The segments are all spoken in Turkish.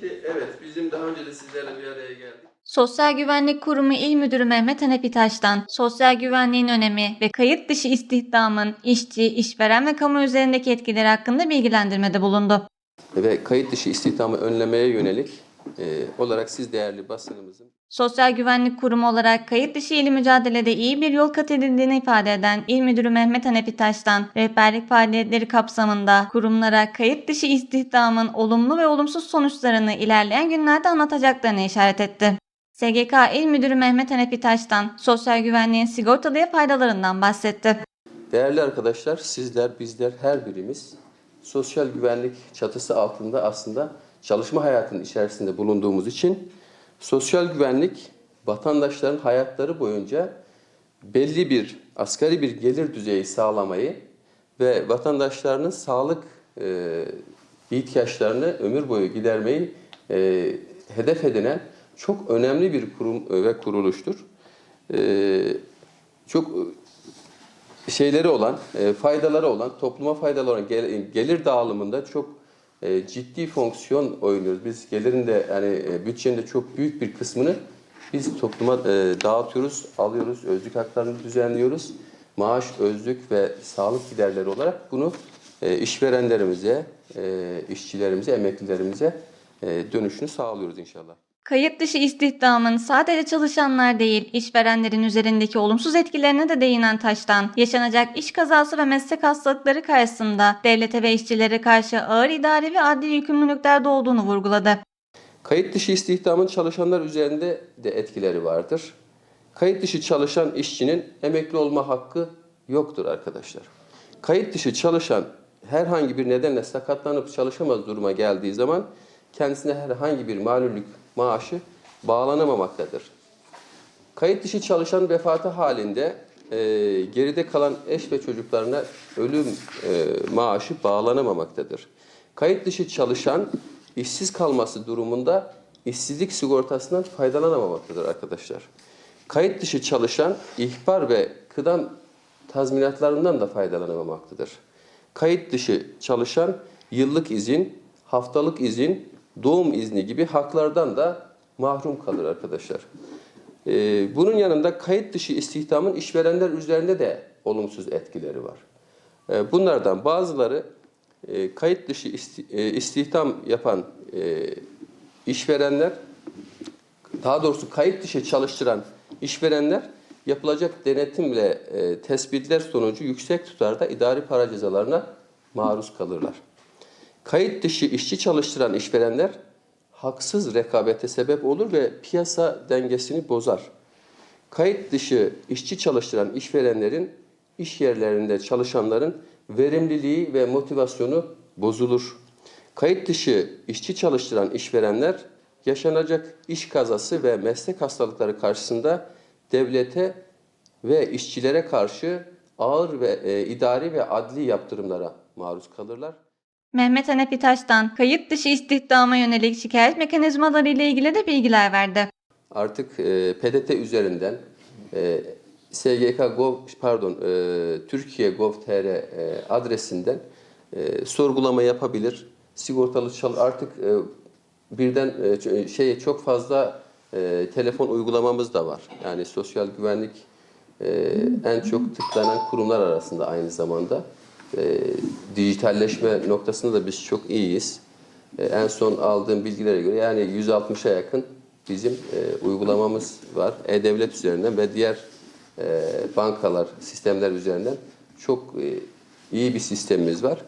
Şimdi evet bizim daha önce de sizlerle bir araya geldik. Sosyal Güvenlik Kurumu İl Müdürü Mehmet Hanefi Taş'tan sosyal güvenliğin önemi ve kayıt dışı istihdamın işçi, işveren ve kamu üzerindeki etkileri hakkında bilgilendirmede bulundu. Ve kayıt dışı istihdamı önlemeye yönelik e, olarak siz değerli basınımızın Sosyal Güvenlik Kurumu olarak kayıt dışı ili mücadelede iyi bir yol kat edildiğini ifade eden İl Müdürü Mehmet Hanefi Taş'tan rehberlik faaliyetleri kapsamında kurumlara kayıt dışı istihdamın olumlu ve olumsuz sonuçlarını ilerleyen günlerde anlatacaklarını işaret etti. SGK İl Müdürü Mehmet Hanefi Taş'tan sosyal güvenliğin sigortalıya faydalarından bahsetti. Değerli arkadaşlar, sizler, bizler, her birimiz sosyal güvenlik çatısı altında aslında çalışma hayatının içerisinde bulunduğumuz için sosyal güvenlik vatandaşların hayatları boyunca belli bir asgari bir gelir düzeyi sağlamayı ve vatandaşlarının sağlık e, ihtiyaçlarını ömür boyu gidermeyi e, hedef edinen çok önemli bir kurum ve kuruluştur. E, çok şeyleri olan, e, faydaları olan, topluma faydalı olan gel- gelir dağılımında çok e, ciddi fonksiyon oynuyoruz. Biz gelirin de yani e, bütçenin de çok büyük bir kısmını biz topluma e, dağıtıyoruz, alıyoruz, özlük haklarını düzenliyoruz. Maaş, özlük ve sağlık giderleri olarak bunu e, işverenlerimize, e, işçilerimize, emeklilerimize e, dönüşünü sağlıyoruz inşallah. Kayıt dışı istihdamın sadece çalışanlar değil, işverenlerin üzerindeki olumsuz etkilerine de değinen Taş'tan, yaşanacak iş kazası ve meslek hastalıkları karşısında devlete ve işçilere karşı ağır idari ve adli yükümlülüklerde olduğunu vurguladı. Kayıt dışı istihdamın çalışanlar üzerinde de etkileri vardır. Kayıt dışı çalışan işçinin emekli olma hakkı yoktur arkadaşlar. Kayıt dışı çalışan herhangi bir nedenle sakatlanıp çalışamaz duruma geldiği zaman kendisine herhangi bir malüllük maaşı bağlanamamaktadır. Kayıt dışı çalışan vefatı halinde e, geride kalan eş ve çocuklarına ölüm e, maaşı bağlanamamaktadır. Kayıt dışı çalışan işsiz kalması durumunda işsizlik sigortasından faydalanamamaktadır arkadaşlar. Kayıt dışı çalışan ihbar ve kıdem tazminatlarından da faydalanamamaktadır. Kayıt dışı çalışan yıllık izin, haftalık izin, doğum izni gibi haklardan da mahrum kalır arkadaşlar. Ee, bunun yanında kayıt dışı istihdamın işverenler üzerinde de olumsuz etkileri var. Ee, bunlardan bazıları e, kayıt dışı e, istihdam yapan e, işverenler, daha doğrusu kayıt dışı çalıştıran işverenler yapılacak denetimle tespitler sonucu yüksek tutarda idari para cezalarına maruz kalırlar. Kayıt dışı işçi çalıştıran işverenler haksız rekabete sebep olur ve piyasa dengesini bozar. Kayıt dışı işçi çalıştıran işverenlerin iş yerlerinde çalışanların verimliliği ve motivasyonu bozulur. Kayıt dışı işçi çalıştıran işverenler yaşanacak iş kazası ve meslek hastalıkları karşısında devlete ve işçilere karşı ağır ve e, idari ve adli yaptırımlara maruz kalırlar. Mehmet Hanefi Taş'tan kayıt dışı istihdama yönelik şikayet mekanizmaları ile ilgili de bilgiler verdi. artık e, PDT üzerinden e, SGK Gov pardon e, Türkiye Gov.tr e, adresinden e, sorgulama yapabilir. Sigortalı çal artık e, birden e, ç- şey çok fazla e, telefon uygulamamız da var. Yani sosyal güvenlik e, en çok tıklanan kurumlar arasında aynı zamanda. E, dijitalleşme noktasında da biz çok iyiyiz. E, en son aldığım bilgilere göre yani 160'a yakın bizim e, uygulamamız var. E-Devlet üzerinden ve diğer e, bankalar, sistemler üzerinden çok e, iyi bir sistemimiz var.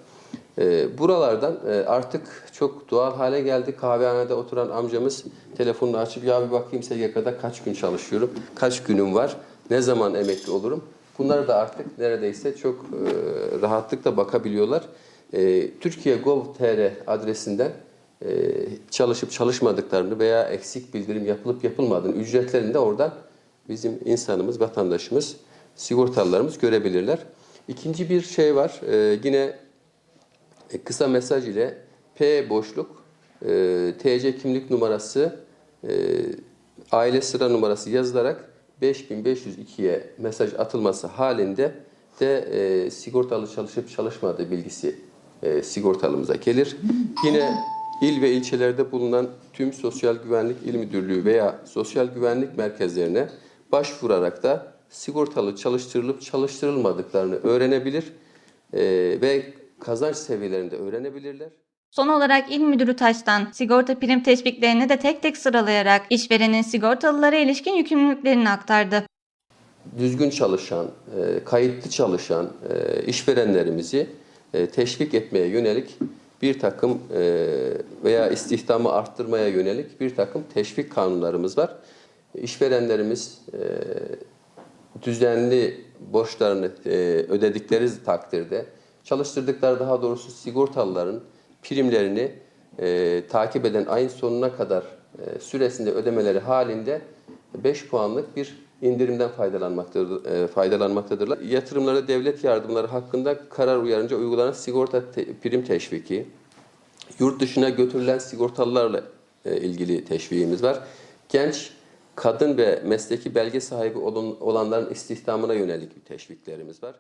E, buralardan e, artık çok doğal hale geldi. Kahvehanede oturan amcamız telefonunu açıp ya bir bakayım SGK'da kaç gün çalışıyorum, kaç günüm var, ne zaman emekli olurum. Bunları da artık neredeyse çok e, rahatlıkla bakabiliyorlar. E, Türkiye Gov.tr adresinden e, çalışıp çalışmadıklarını veya eksik bildirim yapılıp yapılmadığını, ücretlerini de oradan bizim insanımız, vatandaşımız, sigortalılarımız görebilirler. İkinci bir şey var. Yine kısa mesaj ile P boşluk TC kimlik numarası aile sıra numarası yazılarak 5502'ye mesaj atılması halinde de e, sigortalı çalışıp çalışmadığı bilgisi e, sigortalımıza gelir. Yine il ve ilçelerde bulunan tüm Sosyal Güvenlik İl Müdürlüğü veya Sosyal Güvenlik Merkezlerine başvurarak da sigortalı çalıştırılıp çalıştırılmadıklarını öğrenebilir e, ve kazanç seviyelerini de öğrenebilirler. Son olarak İl Müdürü Taş'tan sigorta prim teşviklerini de tek tek sıralayarak işverenin sigortalılara ilişkin yükümlülüklerini aktardı. düzgün çalışan, e, kayıtlı çalışan e, işverenlerimizi e, teşvik etmeye yönelik bir takım veya istihdamı arttırmaya yönelik bir takım teşvik kanunlarımız var. İşverenlerimiz düzenli borçlarını ödedikleri takdirde çalıştırdıkları daha doğrusu sigortalıların primlerini e, takip eden ayın sonuna kadar e, süresinde ödemeleri halinde 5 puanlık bir indirimden faydalanmaktadır, e, faydalanmaktadırlar. Yatırımlara devlet yardımları hakkında karar uyarınca uygulanan sigorta te- prim teşviki, yurt dışına götürülen sigortalılarla e, ilgili teşviğimiz var. Genç, kadın ve mesleki belge sahibi olun- olanların istihdamına yönelik bir teşviklerimiz var.